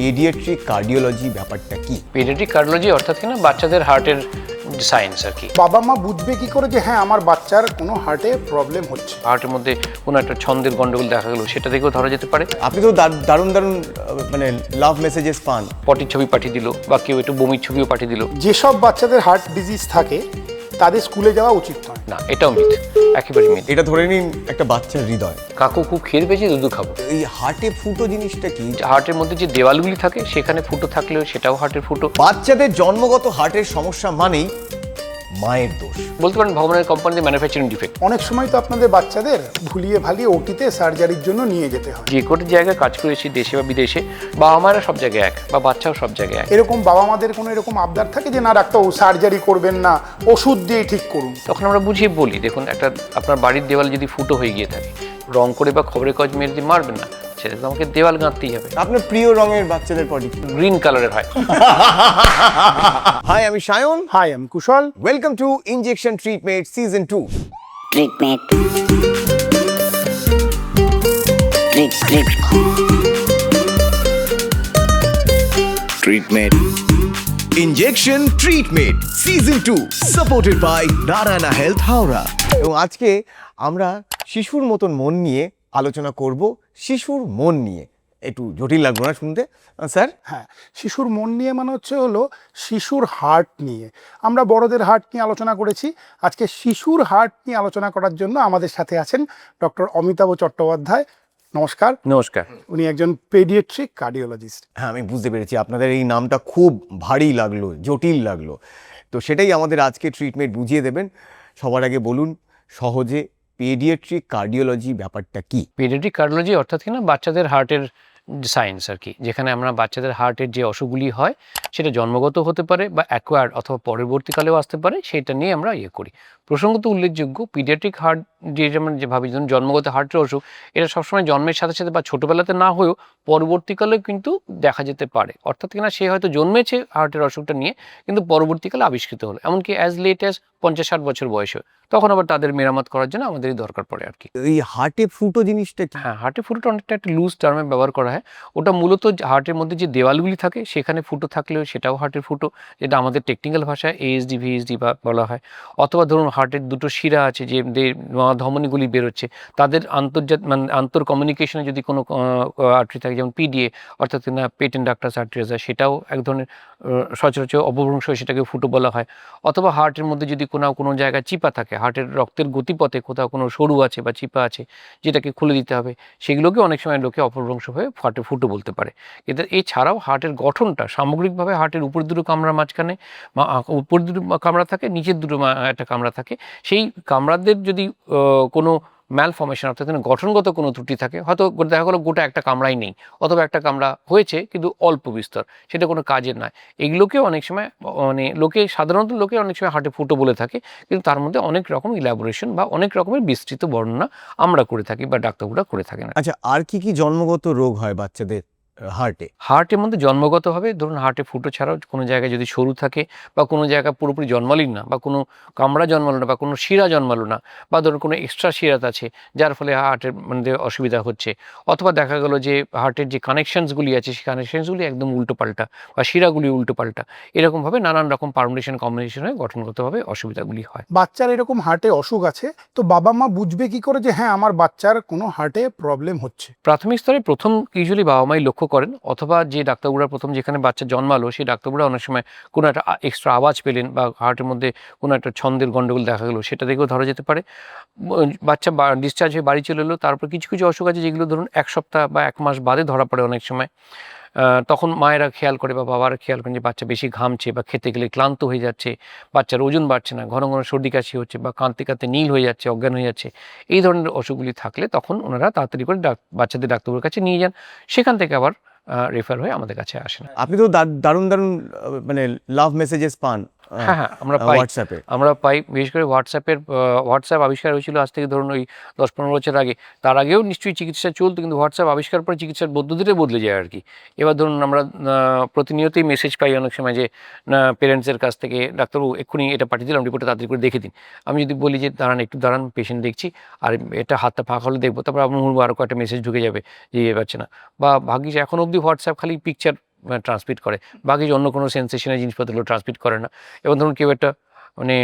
Paediatric cardiology ব্যাপারটা কি? Paediatric cardiology অর্থাৎ কিনা বাচ্চাদের হার্টের সায়েন্স আর কি। বাবা মা বুঝবে কি করে যে হ্যাঁ আমার বাচ্চার কোনো হার্টে প্রবলেম হচ্ছে। হার্টের মধ্যে কোনো একটা ছন্দের গন্ডগোল দেখা গেলো সেটা দেখেও ধরা যেতে পারে। আপনি তো দারুণ দারুণ মানে লাভ মেসেজেস পান? পটির ছবি পাঠিয়ে দিল বা কেউ একটু বমির ছবিও পাঠিয়ে দিল। যেসব বাচ্চাদের হার্ট ডিজিজ থাকে তাদের স্কুলে যাওয়া উচিত নয়। না এটাও মিথ একেবারে মিথ এটা ধরে নিন একটা বাচ্চার হৃদয়। কাকু খুব খেয়ে পেয়েছি দুধু খাব। এই হার্টে ফুটো জিনিসটা কি? হার্টের মধ্যে যে দেওয়ালগুলি থাকে সেখানে ফুটো থাকলেও সেটাও হার্টের ফুটো। বাচ্চাদের জন্মগত হার্টের সমস্যা মানেই মায়ের দোষ। বলতে পারেন ভগবানের কোম্পানিতে ম্যানুফ্যাকচারিং ডিফেক্ট অনেক সময় তো আপনাদের বাচ্চাদের ভুলিয়ে ভালিয়ে ওটিতে সার্জারির জন্য নিয়ে যেতে হয়। যে কোনো জায়গায় কাজ করেছি দেশে বা বিদেশে বাবা মায়েরা সব জায়গায় এক বা বাচ্চাও সব জায়গায় এক। এরকম বাবা মাদের কোনো এরকম আবদার থাকে যে না ডাক্তার সার্জারি করবেন না ওষুধ দিয়ে ঠিক করুন তখন আমরা বুঝিয়ে বলি দেখুন একটা আপনার বাড়ির দেওয়াল যদি ফুটো হয়ে গিয়ে থাকে রং করে বা খবরের কাজ মেরে দিয়ে মারবেন না তো আমাকে দেওয়াল গাঁথতেই হবে। আপনার প্রিয় রঙের বাচ্চাদের পটি গ্রিন কালারের হয়। হাই আমি সায়ন। হাই আমি Kushal. Welcome to injection treatment season two treat treatment. Injection treatment season two supported by Narayana health Howrah এবং আজকে আমরা শিশুর মতন মন নিয়ে আলোচনা করব শিশুর মন নিয়ে। একটু জটিল লাগল না শুনতে? স্যার? হ্যাঁ শিশুর মন নিয়ে মানে হচ্ছে হলো শিশুর হার্ট নিয়ে। আমরা বড়দের হার্ট নিয়ে আলোচনা করেছি। আজকে শিশুর হার্ট নিয়ে আলোচনা করার জন্য আমাদের সাথে আছেন ডক্টর অমিতাভ চট্টোপাধ্যায়। নমস্কার। নমস্কার। উনি একজন পেডিয়েট্রিক কার্ডিওলজিস্ট। হ্যাঁ আমি বুঝতে পেরেছি। আপনাদের এই নামটা খুব ভারী লাগল জটিল লাগল। তো সেটাই আমাদের আজকে ট্রিটমেন্ট বুঝিয়ে দেবেন। সবার আগে বলুন সহজে পেডিয়াট্রিক কার্ডিওলজি ব্যাপারটা কি? পেডিয়াট্রিক কার্ডিওলজি অর্থাৎ কিনা বাচ্চাদের হার্টের সায়েন্স আর কি। যেখানে আমরা বাচ্চাদের হার্টের যে অসুখগুলি হয়, সেটা জন্মগত হতে পারে বা অ্যাকোয়ার্ড অথবা পরবর্তীকালেও আসতে পারে সেটা নিয়ে আমরা ইয়ে করি। প্রসঙ্গত উল্লেখযোগ্য পিডিয়াট্রিক হার্ট যে যেমন যে ভাবি, যেমন জন্মগত হার্টের অসুখ, এটা সবসময় জন্মের সাথে সাথে বা ছোটোবেলাতে না হয়েও পরবর্তীকালে কিন্তু দেখা যেতে পারে। অর্থাৎ কিনা সে হয়তো জন্মেছে হার্টের অসুখটা নিয়ে, কিন্তু পরবর্তীকালে আবিষ্কৃত হলো। এমনকি অ্যাজ লেট অ্যাজ পঞ্চাশ ষাট বছর বয়সে। তখন আবার তাদের মেরামত করার জন্য আমাদেরই দরকার পড়ে আর কি। এই হার্টে ফুটো জিনিসটা হ্যাঁ হার্টে ফুটোটা অনেকটা একটা লুজ টার্মে ব্যবহার করা হয়। ওটা মূলত হার্টের মধ্যে যে দেওয়ালগুলি থাকে সেখানে ফুটো থাকলেও সেটাও হার্টের ফুটো। যেটা আমাদের টেকনিক্যাল ভাষায় এএসডি ভিএসডি বা বলা হয়। অথবা ধরুন হার্টের দুটো শিরা আছে যে ধমনীগুলি বেরোচ্ছে তাদের আন্তর্জাত মানে আন্তর কমিউনিকেশনে যদি কোনো আর্টারি থাকে যেমন পিডিএ অর্থাৎ না পেটেন্ট ডাক্টার্স আর্টারিজ সেটাও এক ধরনের সচরাচর অপভ্রংশ সেটাকে ফুটো বলা হয়। অথবা হার্টের মধ্যে যদি কোনো কোনো জায়গায় চিপা থাকে, হার্টের রক্তের গতিপথে কোথাও কোনো সরু আছে বা চিপা আছে, যেটাকে খুলে দিতে হবে, সেগুলোকে অনেক সময় লোকে অপভ্রংশ হয়ে ফাটে, ফুটো বলতে পারে। এদের এছাড়াও হার্টের গঠনটা সামগ্রিকভাবে হার্টের উপর দুটো কামড়া মাঝখানে উপর দুটো কামড়া থাকে, নিচের দুটো একটা কামড়া থাকে। সেই কামড়াদের যদি কোনো ম্যাল ফর্মেশন অর্থাৎ গঠনগত কোনো ত্রুটি থাকে, হয়তো দেখা গেলো গোটা একটা কামড়াই নেই, অথবা একটা কামড়া হয়েছে কিন্তু অল্প বিস্তর, সেটা কোনো কাজের নয়। এগুলোকেও অনেক সময় মানে লোকে, সাধারণত লোকে অনেক সময় হার্টে ফুটো বলে থাকে, কিন্তু তার মধ্যে অনেক রকম ইলাবোরেশন বা অনেক রকমের বিস্তৃত বর্ণনা আমরা করে থাকি বা ডাক্তারবাবুরা করে থাকেন। আচ্ছা আর কি কি জন্মগত রোগ হয় বাচ্চাদের? হার্টে। হার্টের মধ্যে জন্মগতভাবে ধরুন হার্টে ফুটো ছাড়াও কোনো জায়গায় যদি সরু থাকে বা কোনো জায়গা পুরোপুরি জন্মালি না বা কোনো কামড়া জন্মালো না বা কোনো শিরা জন্মালো না বা ধরুন কোনো এক্সট্রা শিরাত আছে যার ফলে হার্টের মধ্যে অসুবিধা হচ্ছে। অথবা দেখা গেলো যে হার্টের যে কানেকশনসগুলি আছে সেই কানেকশনসগুলি একদম উল্টো পাল্টা বা শিরাগুলি উল্টো পাল্টা এরকমভাবে নানান রকম পারমুটেশন কম্বিনেশন হয়ে গঠনগতভাবে অসুবিধাগুলি হয়। বাচ্চার এরকম হার্টে অসুখ আছে তো বাবা মা বুঝবে কি করে যে হ্যাঁ আমার বাচ্চার কোনো হার্টে প্রবলেম হচ্ছে? প্রাথমিক স্তরে প্রথম ইউজুয়ালি বাবা মাই লক্ষ্য করেন অথবা যে ডাক্তারবুড়া প্রথম যেখানে বাচ্চা জন্মালো, সেই ডাক্তারবুড়া অনেক সময় কোনো একটা এক্সট্রা আওয়াজ পেলেন বা হার্টের মধ্যে কোনো একটা ছন্দের গণ্ডগোল দেখা গেলো, সেটা দেখেও ধরা যেতে পারে। বাচ্চা ডিসচার্জ হয়ে বাড়ি চলে এলো তারপর কিছু কিছু অসুখ আছে যেগুলো ধরুন এক সপ্তাহ বা এক মাস বাদে ধরা পড়ে অনেক সময়। তখন মায়েরা খেয়াল করে বা বাবারা খেয়াল করেন যে বাচ্চা বেশি ঘামছে বা খেতে গেলে ক্লান্ত হয়ে যাচ্ছে, বাচ্চার ওজন বাড়ছে না, ঘন ঘন সর্দি কাশি হচ্ছে বা কাঁদতে কাঁদতে নীল হয়ে যাচ্ছে, অজ্ঞান হয়ে যাচ্ছে। এই ধরনের অসুখগুলি থাকলে তখন ওনারা তাড়াতাড়ি করে ডাক- বাচ্চাদের ডাক্তারের কাছে নিয়ে যান। সেখান থেকে আবার রেফার হয়ে আমাদের কাছে আসেন। আপনি তো দারুণ দারুণ মানে লাভ মেসেজেস পান হ্যাঁ হ্যাঁ আমরা পাই। হোয়াটসঅ্যাপে আমরা পাই বিশেষ করে হোয়াটসঅ্যাপের হোয়াটসঅ্যাপ আবিষ্কার হয়েছিল আজ থেকে ধরুন ওই দশ পনেরো বছর আগে। তার আগেও নিশ্চয়ই চিকিৎসা চলতো কিন্তু হোয়াটসঅ্যাপ আবিষ্কার পরে চিকিৎসার পদ্ধতিটা বদলে যায় আর কি। এবার ধরুন আমরা প্রতিনিয়তই মেসেজ পাই অনেক সময় যে পেরেন্টসের কাছ থেকে ডাক্তারবাবু এক্ষুনি এটা পাঠিয়ে দিলাম রিপোর্টে তাড়াতাড়ি করে দেখে দিন। আমি যদি বলি যে দাঁড়ান একটু দাঁড়ান পেশেন্ট দেখছি আর এটা হাতটা ফাঁকা হলে দেখব। তারপর আপনার আরও কয়েকটা মেসেজ ঢুকে যাবে যে ইয়ে পাচ্ছে না। বা ভাগ্যিস এখন অবধি হোয়াটসঅ্যাপ খালি পিকচার ট্রান্সমিট করে। বাকি অন্য কোনো সেন্সেশনের জিনিসপত্রগুলো ট্রান্সমিট করে না। এবং ধরুন কেউ একটা মানে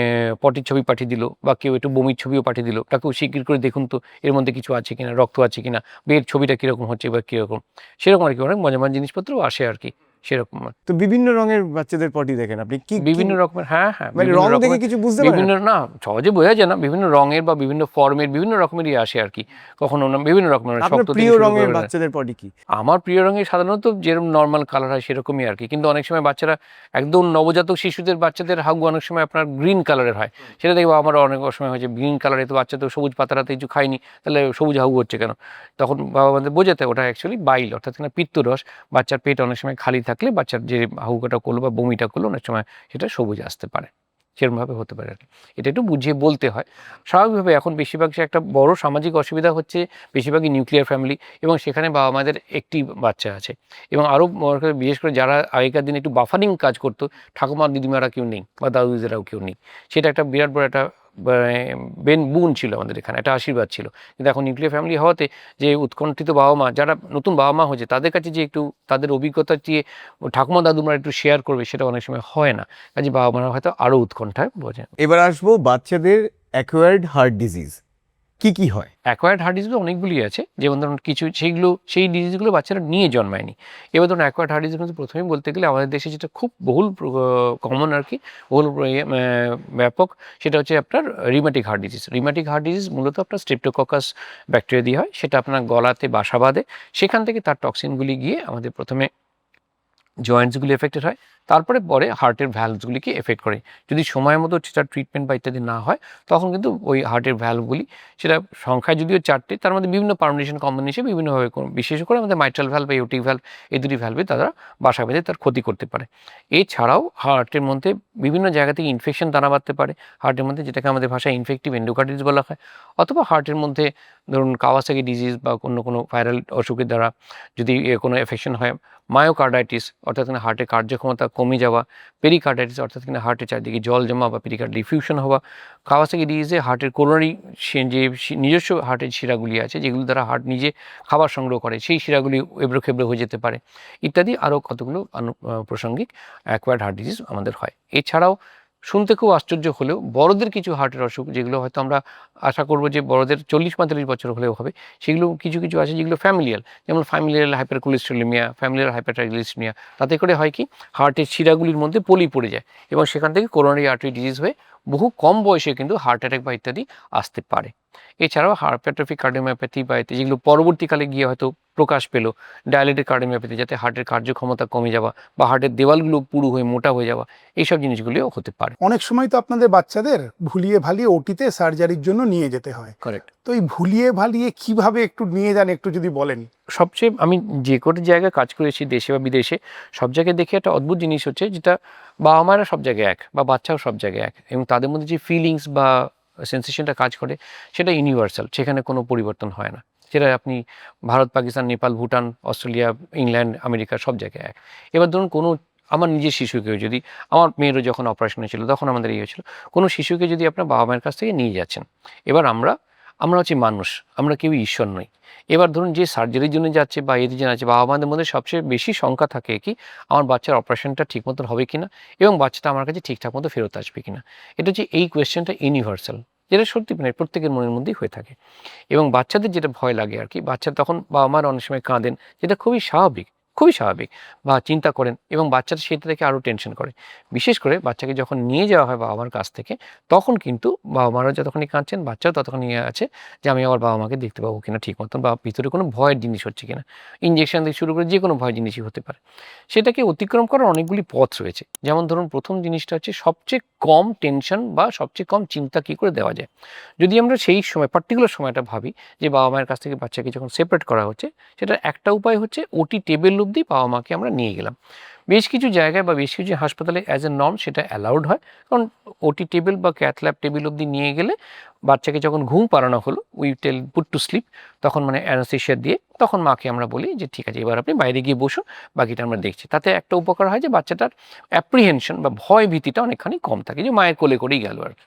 পটির ছবি পাঠিয়ে দিল বা কেউ একটু বমির ছবিও পাঠিয়ে দিল, তাকেও শিগগির করে দেখুন তো এর মধ্যে কিছু আছে কিনা, রক্ত আছে কিনা বের ছবিটা কীরকম হচ্ছে বা কীরকম। সেরকম আর কি, অনেক মজামান জিনিসপত্রও আসে আর কি। সেরকম। তো বিভিন্ন রঙের বাচ্চাদের পটি দেখেন আপনি। কি বিভিন্ন রকমের হ্যাঁ হ্যাঁ মানে রং দেখে কিছু বুঝতে পারেন? বিভিন্ন না সহজে বোঝা যায় না বিভিন্ন রঙের বা বিভিন্ন ফর্মের বিভিন্ন রকমেরই আসে আর কি। কখনো না বিভিন্ন রকমের শক্ত থেকে প্রিয় রঙের বাচ্চাদের পটি কি? আমার প্রিয় রঙের সাধারণত যেরকম নর্মাল কালার হয় সেরকমই আর কি। কিন্তু অনেক সময় বাচ্চারা একদম নবজাতক শিশুদের বাচ্চাদের হাগু অনেক সময় আপনার গ্রিন কালারের হয়। সেটা দেখব আমার অনেক সময় হয়েছে গ্রিন কালারে তো বাচ্চা তো সবুজ পাতারাতে কিছু খায়নি তাহলে সবুজ হাগু হচ্ছে কেন? তখন বাবা আমাদের বোঝাতে ওটা অ্যাকচুয়ালি বাইল অর্থাৎ কিনা পিত্তরস বাচ্চার পেট অনেক সময় খালি থাকলে বাচ্চার যে হাগুকাটা করল বা বমিটা করল, অনেক সময় সেটা সবুজ আসতে পারে। সেরকমভাবে হতে পারে। আর কি এটা একটু বুঝিয়ে বলতে হয়। স্বাভাবিকভাবে এখন বেশিরভাগ সে একটা বড় সামাজিক অসুবিধা হচ্ছে বেশিরভাগই নিউক্লিয়ার ফ্যামিলি এবং সেখানে বাবা মাদের একটি বাচ্চা আছে। এবং আরও বিশেষ করে যারা আগেকার দিনে একটু বাফারিং কাজ করতো ঠাকুমা দিদিমারা কেউ নেই বা দাদু দিদিরাও কেউ নেই। সেটা একটা বিরাট বড় একটা বেন, বুন ছিল আমাদের এখানে, একটা আশীর্বাদ ছিল। কিন্তু এখন নিউক্লিয়ার ফ্যামিলি হওয়াতে যে উৎকণ্ঠিত বাবা মা, যারা নতুন বাবা মা হয়েছে, তাদের কাছে যে একটু, তাদের অভিজ্ঞতা দিয়ে ঠাকুমা দাদুমরা একটু শেয়ার করবে, সেটা অনেক সময় হয় না। কাজে বাবা মারা হয়তো আরও উৎকণ্ঠায় বোঝে। এবার আসব বাচ্চাদের অ্যাকোয়ার্ড হার্ট ডিজিজ কি কি হয়? অ্যাকোয়ার্ড হার্ট ডিজিজ অনেকগুলি আছে। যেমন ধরুন কিছু সেইগুলো সেই ডিজিজগুলো বাচ্চারা নিয়ে জন্মায়নি। এবার ধরুন অ্যাকোয়ার্ড হার্ট ডিজিজ মধ্যে প্রথমেই বলতে গেলে আমাদের দেশে যেটা খুব বহুল কমন আর কি বহুল ইয়ে, ব্যাপক সেটা হচ্ছে আপনার rheumatic heart disease rheumatic heart disease মূলত আপনার স্ট্রেপ্টোককাস ব্যাকটেরিয়া দিয়ে হয় সেটা আপনার গলাতে বাসা বাঁধে। সেখান থেকে তার টক্সিনগুলি গিয়ে আমাদের প্রথমে জয়েন্টসগুলি এফেক্টেড হয়। তারপরে পরে হার্টের ভ্যালভসগুলিকে এফেক্ট করে। যদি সময় মতো সেটা ট্রিটমেন্ট বা ইত্যাদি না হয়, তখন কিন্তু ওই হার্টের ভ্যালভগুলি সেটা সংখ্যায় যদিও চারটে, তার মধ্যে বিভিন্ন পারমিনেশন কম্বিনেশন বিভিন্নভাবে বিশেষ করে আমাদের মাইট্রাল ভ্যালভ বা ইউটিক ভ্যালভ এই দুটি ভ্যালভে তারা বাসা বেঁধে তার ক্ষতি করতে পারে। এছাড়াও হার্টের মধ্যে বিভিন্ন জায়গা থেকে ইনফেকশন দানা বাঁধতে পারে। হার্টের মধ্যে যেটাকে আমাদের ভাষায় ইনফেক্টিভ এন্ডোকার্ডিস বলা হয়, অথবা হার্টের মধ্যে ধরুন কাওয়াসাকি ডিজিজ বা অন্য কোনো ভাইরাল অসুখের দ্বারা যদি কোনো এফেকশন হয় মায়োকার্ডাইটিস অর্থাৎ হার্টের কার্যক্ষমতা কমে যাওয়া পেরিকার্ডাইটিস অর্থাৎ কিনা হার্টের চারদিকে জল জমা বা পেরিকার্ড ডিফিউশন হওয়া, কাওয়াসাকি ডিজিজে হার্টের কোলোনারি যে নিজস্ব হার্টের শিরাগুলি আছে, যেগুলি দ্বারা হার্ট নিজে খাবার সংগ্রহ করে, সেই শিরাগুলি এবড়ো খেবড়ো হয়ে যেতে পারে। ইত্যাদি আরও কতগুলো প্রাসঙ্গিক অ্যাকোয়ার্ড হার্ট ডিজিজ আমাদের হয়। এছাড়াও শুনতে খুব আশ্চর্য হলেও বড়দের কিছু হার্টের অসুখ যেগুলো হয়তো আমরা আশা করব যে বড়দের চল্লিশ পঁয়তাল্লিশ বছর হলেও হবে, সেগুলো কিছু কিছু আছে যেগুলো ফ্যামিলিয়াল যেমন familial hyper cholesterolemia familial hypertriglyceridemia তাতে করে হয় কি, হার্টের শিরাগুলির মধ্যে পলি পড়ে যায় এবং সেখান থেকে করোনারি আর্টারি ডিজিজ হয়ে বহু কম বয়সে কিন্তু হার্ট অ্যাটাক বা ইত্যাদি আসতে পারে। এছাড়াও হার্পেট্রফিক কার্ডিওমিওপ্যাথি বা ইত্যাদি যেগুলো পরবর্তীকালে গিয়ে হয়তো প্রকাশ পেল ডায়ালেটের কার্ডিওমিওপ্যাথি যাতে হার্টের কার্যক্ষমতা কমে যাওয়া বা হার্টের দেওয়ালগুলো পুরু হয়ে মোটা হয়ে যাওয়া এইসব জিনিসগুলিও হতে পারে। অনেক সময় তো আপনাদের বাচ্চাদের ভুলিয়ে ভালিয়ে ওটিতে সার্জারির জন্য নিয়ে যেতে হয়। কারেক্ট তো এই ভুলিয়ে ভালিয়ে কীভাবে একটু নিয়ে যান, একটু যদি বলেন? সবচেয়ে আমি যে কোনো জায়গায় কাজ করেছি, দেশে বা বিদেশে, সব জায়গায় দেখে একটা অদ্ভুত জিনিস হচ্ছে যেটা বাবা মায়েরা সব জায়গায় এক বা বাচ্চাও সব জায়গায় এক এবং তাদের মধ্যে যে ফিলিংস বা সেন্সেশনটা কাজ করে সেটা ইউনিভার্সাল সেখানে কোনো পরিবর্তন হয় না। সেটা আপনি Bharat, Pakistan, Nepal, Bhutan, Australia, England, America সব জায়গায় এক। এবার ধরুন কোনো, আমার নিজের শিশুকেও যদি, আমার মেয়েরও যখন অপারেশন হয়েছিল, তখন আমাদের এই হয়েছিল, কোনো শিশুকে যদি আপনার বাবা মায়ের কাছ থেকে নিয়ে যাচ্ছেন, এবার আমরা আমরা হচ্ছে মানুষ, আমরা কেউ ঈশ্বর নই। এবার ধরুন যে সার্জারির জন্য যাচ্ছে বা এদের জন্য যাচ্ছে বাবা মাদের মধ্যে সবচেয়ে বেশি শঙ্কা থাকে কি, আমার বাচ্চার অপারেশনটা ঠিক মতন হবে কিনা এবং বাচ্চাটা আমার কাছে ঠিকঠাক মতো ফেরত আসবে কিনা। এটা হচ্ছে এই কোয়েশ্চেনটা ইউনিভার্সাল যেটা সত্যি মানে প্রত্যেকের মনের মধ্যেই হয়ে থাকে। এবং বাচ্চাদের যেটা ভয় লাগে আর কি, বাচ্চা তখন বাবা মার অনেক সময় কাঁদেন, যেটা খুবই স্বাভাবিক। খুবই স্বাভাবিক। বা চিন্তা করেন এবং বাচ্চাটা সেটা থেকে আরও টেনশন করে। বিশেষ করে বাচ্চাকে যখন নিয়ে যাওয়া হয় বাবা মার কাছ থেকে, তখন কিন্তু বাবা মারা যতক্ষণই কাঁদছেন, বাচ্চাও ততক্ষণই ইয়ে আছে যে, আমি আমার বাবা মাকে দেখতে পাবো কিনা ঠিক মতন বা ভিতরে কোনো ভয়ের জিনিস হচ্ছে কিনা? ইঞ্জেকশন থেকে শুরু করে যে কোনো ভয় জিনিসই হতে পারে। সেটাকে অতিক্রম করার অনেকগুলি পথ রয়েছে। যেমন ধরুন প্রথম জিনিসটা হচ্ছে সবচেয়ে কম টেনশন বা সবচেয়ে কম চিন্তা কী করে দেওয়া যায়? যদি আমরা সেই সময় পার্টিকুলার সময়টা ভাবি যে বাবা মায়ের কাছ থেকে বাচ্চাকে যখন সেপারেট করা হচ্ছে সেটা একটা উপায় হচ্ছে ওটি টেবিল অবধি বাবা মাকে আমরা নিয়ে গেলাম। বেশ কিছু জায়গায় বা বেশ কিছু হাসপাতালে অ্যাজ এ নর্ম সেটা অ্যালাউড হয়। কারণ ওটি টেবিল বা ক্যাথল্যাব টেবিল অবধি নিয়ে গেলে বাচ্চাকে যখন ঘুম পাড়ানো হলো we tell put to sleep তখন মানে অ্যানাসিসিয়া দিয়ে তখন মাকে আমরা বলি যে, ঠিক আছে, এবার আপনি বাইরে গিয়ে বসুন, বাকিটা আমরা দেখছি। তাতে একটা উপকার হয় যে, বাচ্চাটার অ্যাপ্রিহেনশন বা ভয় ভীতিটা অনেকখানি কম থাকে। যে মায়ের কোলে করেই গেল আর কি।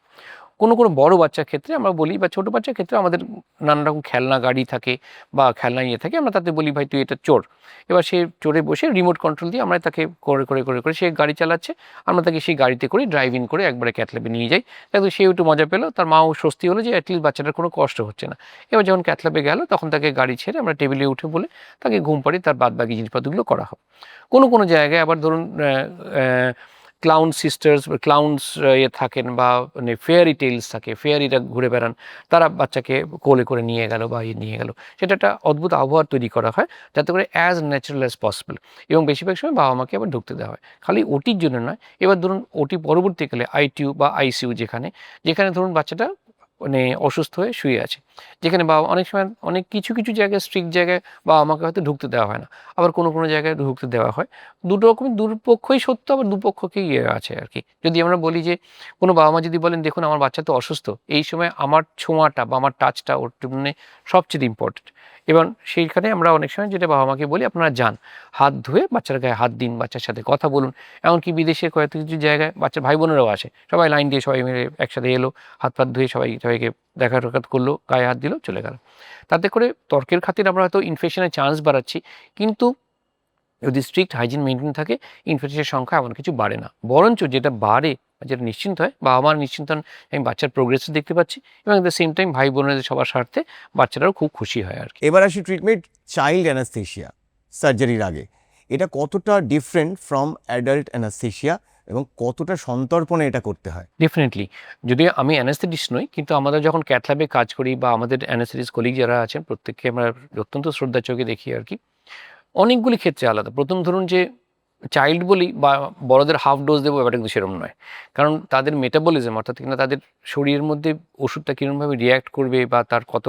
কোনো কোনো বড় বাচ্চার ক্ষেত্রে আমরা বলি বা ছোটো বাচ্চার ক্ষেত্রে আমাদের নানা রকম খেলনা গাড়ি থাকে বা খেলনা ইয়ে থাকে, আমরা তাতে বলি, ভাই, তুই এটা চোর। এবার সে চোরে বসে রিমোট কন্ট্রোল দিয়ে আমরা তাকে করে করে করে করে সে গাড়ি চালাচ্ছে। আমরা তাকে সেই গাড়িতে করে ড্রাইভ ইন করে একবারে ক্যাথল্যাবে নিয়ে যাই। যাতে সে একটু মজা পেল, তার মাও স্বস্তি হলো যে অ্যাটলিস্ট বাচ্চাটার কোনো কষ্ট হচ্ছে না। এবার যখন ক্যাথল্যাবে গেল, তখন তাকে গাড়ি ছেড়ে আমরা টেবিলে উঠে বলে তাকে ঘুম পাড়ি তার বাদ বাকি জিনিসপত্রগুলো করা হবে কোনো কোনো জায়গায় আবার ধরুন ক্লাউন সিস্টার্স ক্লাউন্স ইয়ে থাকেন বা মানে ফেয়ারি টেলস থাকে ফেয়ারিরা ঘুরে বেড়ান, তারা বাচ্চাকে কোলে করে নিয়ে গেল বা ইয়ে নিয়ে গেল। সেটা একটা অদ্ভুত আবহাওয়া তৈরি করা হয়, যাতে করে অ্যাজ ন্যাচারাল অ্যাজ পসিবল এবং বেশিরভাগ সময় বাবা মাকে আবার ঢুকতে দেওয়া হয়। খালি ওটির জন্য নয়, এবার ধরুন ওটি পরবর্তীকালে আইটিউ বা আইসিউ যেখানে যেখানে ধরুন বাচ্চাটা মানে অসুস্থ হয়ে শুয়ে আছে। যেখানে বাবা অনেক সময় অনেক কিছু কিছু জায়গায় স্ট্রিক্ট জায়গায় বাবা মাকে হয়তো ঢুকতে দেওয়া হয় না। আবার কোনো কোনো জায়গায় ঢুকতে দেওয়া হয়। দুটো রকমই দুপক্ষই সত্য, আবার দুপক্ষকেই ইয়ে আছে আর কি। যদি আমরা বলি যে কোনো বাবা মা যদি বলেন, দেখুন, আমার বাচ্চা তো অসুস্থ। এই সময় আমার ছোঁয়াটা বা আমার টাচটা ওর জন্য সবচেয়ে ইম্পর্টেন্ট এবং সেইখানে আমরা অনেক সময় যেটা বাবা মাকে বলি, আপনারা যান, হাত ধুয়ে বাচ্চার গায়ে হাত দিন, বাচ্চার সাথে কথা বলুন। এমনকি বিদেশে কয়েক কিছু জায়গায় বাচ্চা ভাই বোনেরাও আসে সবাই লাইন দিয়ে সবাই মিলে একসাথে এলো হাত পাত ধুয়ে সবাই সবাইকে দেখা টাকাত করল, গায়ে হাত দিল, চলে গেল। তাতে করে তর্কের খাতির আমরা হয়তো ইনফেকশনের চান্স বাড়াচ্ছি, কিন্তু যদি স্ট্রিক্ট হাইজিন মেনটেন থাকে ইনফেকশনের সংখ্যা এমন কিছু বাড়ে না। বরঞ্চ যেটা বাড়ে যেটা নিশ্চিন্ত হয় বা আমার নিশ্চিন্ত আমি বাচ্চার প্রোগ্রেস দেখতে পাচ্ছি, এবং দ্য সেম টাইম ভাই বোনেদের সবার স্বার্থে বাচ্চারাও খুব খুশি হয় আর কি। এবার আসি ট্রিটমেন্ট চাইল্ড অ্যানাস্থেশিয়া সার্জারির আগে। এটা কতটা ডিফারেন্ট ফ্রম অ্যাডাল্ট অ্যানাস্থেশিয়া এবং কতটা সন্তর্পণে এটা করতে হয়। ডেফিনেটলি যদি আমি অ্যানাস্থেটিস্ট নই, কিন্তু আমাদের যখন ক্যাথল্যাবে কাজ করি বা আমাদের অ্যানাস্থেটিস্ট কলিগ যারা আছেন, প্রত্যেককে আমরা অত্যন্ত শ্রদ্ধা চোখে দেখি আর কি। অনেকগুলি ক্ষেত্রে আলাদা। প্রথম ধরুন যে চাইল্ড বলি বা বড়দের হাফ ডোজ দেবো, ব্যাপারটা কিন্তু সেরকম নয়। কারণ তাদের মেটাবলিজম অর্থাৎ কিনা তাদের শরীরের মধ্যে ওষুধটা কীরকমভাবে রিয়্যাক্ট করবে বা তার কত,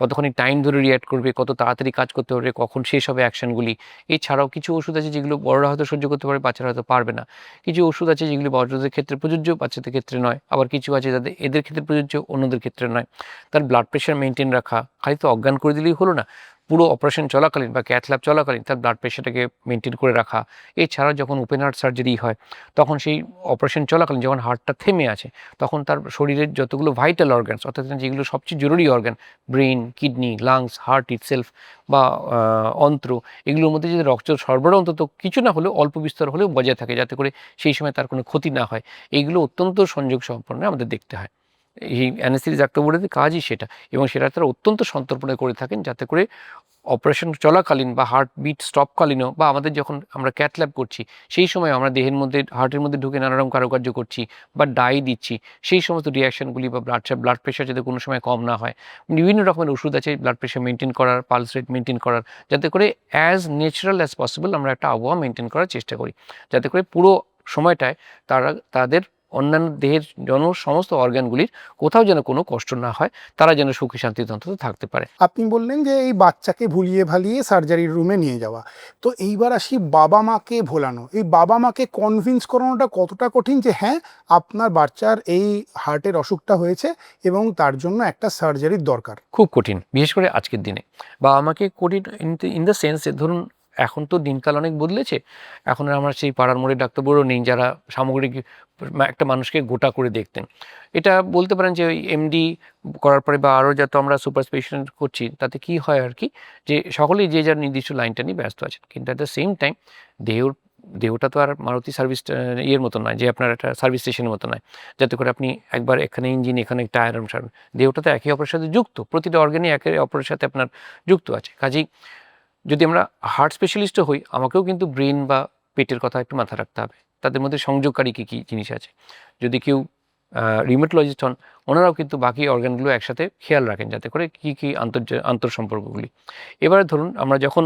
কতখানি টাইম ধরে রিয়্যাক্ট করবে, কত তাড়াতাড়ি কাজ করতে পারবে, কখন শেষ হবে অ্যাকশনগুলি এছাড়াও কিছু ওষুধ আছে যেগুলো বড়রা হয়তো সহ্য করতে পারে, বাচ্চারা হয়তো পারবে না। কিছু ওষুধ আছে যেগুলি বড়দের ক্ষেত্রে প্রযোজ্য, বাচ্চাদের ক্ষেত্রে নয়। আবার কিছু আছে যাদের, এদের ক্ষেত্রে প্রযোজ্য, অন্যদের ক্ষেত্রে নয়। তার ব্লাড প্রেশার মেনটেন রাখা, খালি তো অজ্ঞান করে দিলেই হলো না। পুরো অপারেশন চলাকালীন বা ক্যাথল্যাব চলাকালীন তার ব্লাড প্রেশারটাকে মেনটেন করে রাখা। এছাড়াও যখন ওপেন হার্ট সার্জারি হয়, তখন সেই অপারেশন চলাকালীন যখন হার্টটা থেমে আছে, তখন তার শরীরের যতগুলো ভাইটাল অর্গানস অর্থাৎ যেগুলো সবচেয়ে জরুরি organ brain kidney lungs heart itself বা অন্ত্র, এগুলোর মধ্যে যদি রক্ত সরবরাহ অন্তত কিছু না হলেও অল্প বিস্তর হলেও বজায় থাকে, যাতে করে সেই সময় তার কোনো ক্ষতি না হয় এইগুলো অত্যন্ত সংযোগ সম্পন্ন আমাদের দেখতে হয়। এই অ্যানেস্থেটিস ডাক্তারবাবুদের কাজই সেটা এবং সেটা তারা অত্যন্ত সন্তর্পণে করে থাকেন যাতে করে অপারেশন চলাকালীন বা হার্ট বিট স্টপকালীনও বা আমাদের যখন আমরা ক্যাথল্যাব করছি, সেই সময় আমরা দেহের মধ্যে হার্টের মধ্যে ঢুকে নানা রকম কারুকার্য করছি বা ডাই দিচ্ছি, সেই সমস্ত রিয়াকশনগুলি বা ব্লাড ব্লাড প্রেশার যাতে কোনো সময় কম না হয়। বিভিন্ন রকমের ওষুধ আছে ব্লাড প্রেশার মেনটেন করার পালস রেট মেনটেন করার, যাতে করে অ্যাজ ন্যাচারাল অ্যাজ পসিবল আমরা একটা আবহাওয়া মেনটেন করার চেষ্টা করি। যাতে করে পুরো সময়টায় তারা, তাদের অন্যান্য দেহের জন সমস্ত অর্গানগুলির কোথাও যেন কোনো কষ্ট না হয় তারা যেন সুখী শান্তিতে অন্তত থাকতে পারে। আপনি বললেন যে এই বাচ্চাকে ভুলিয়ে ভালিয়ে সার্জারির রুমে নিয়ে যাওয়া। তো এইবার আসি বাবা মাকে ভোলানো। এই বাবা মাকে কনভিন্স করানোটা কতটা কঠিন যে হ্যাঁ আপনার বাচ্চার এই হার্টের অসুখটা হয়েছে এবং তার জন্য একটা সার্জারির দরকার। খুব কঠিন বিশেষ করে আজকের দিনে। বা আমাকে কঠিন ইন দ্য সেন্স ধরুন এখন তো দিনকাল অনেক বদলেছে। এখন আর আমার সেই পাড়ার মোড়ে ডাক্তারবাবুও নেই যারা সামগ্রিক একটা মানুষকে গোটা করে দেখতেন। এটা বলতে পারেন যে ওই এমডি করার পরে বা আরও যত আমরা সুপার স্পেশালিস্ট করছি, তাতে কি হয় আর কি? যে সকলেই যে যার নির্দিষ্ট লাইনটা নিয়ে ব্যস্ত আছেন। কিন্তু অ্যাট দ্য সেম টাইম দেহর দেহটা তো আর মারুতি সার্ভিস ইয়ের মতো নয়, যে আপনার একটা সার্ভিস স্টেশনের মতো নয়। যাতে করে আপনি একবার এখানে ইঞ্জিন এখানে টায়ার দেহটা তো একে অপরের সাথে যুক্ত। প্রতিটা অর্গানই একে অপরের সাথে আপনার যুক্ত আছে। কাজেই যদি আমরা হার্ট স্পেশালিস্টও হই, আমাকেও কিন্তু ব্রেন বা পেটের কথা একটু মাথা রাখতে হবে। তাদের মধ্যে সংযোগকারী কী কী জিনিস আছে? যদি কেউ রিমেটোলজিস্ট হন, ওনারাও কিন্তু বাকি অর্গানগুলো একসাথে খেয়াল রাখেন যাতে করে কী কী আন্তর সম্পর্কগুলি এবারে ধরুন আমরা যখন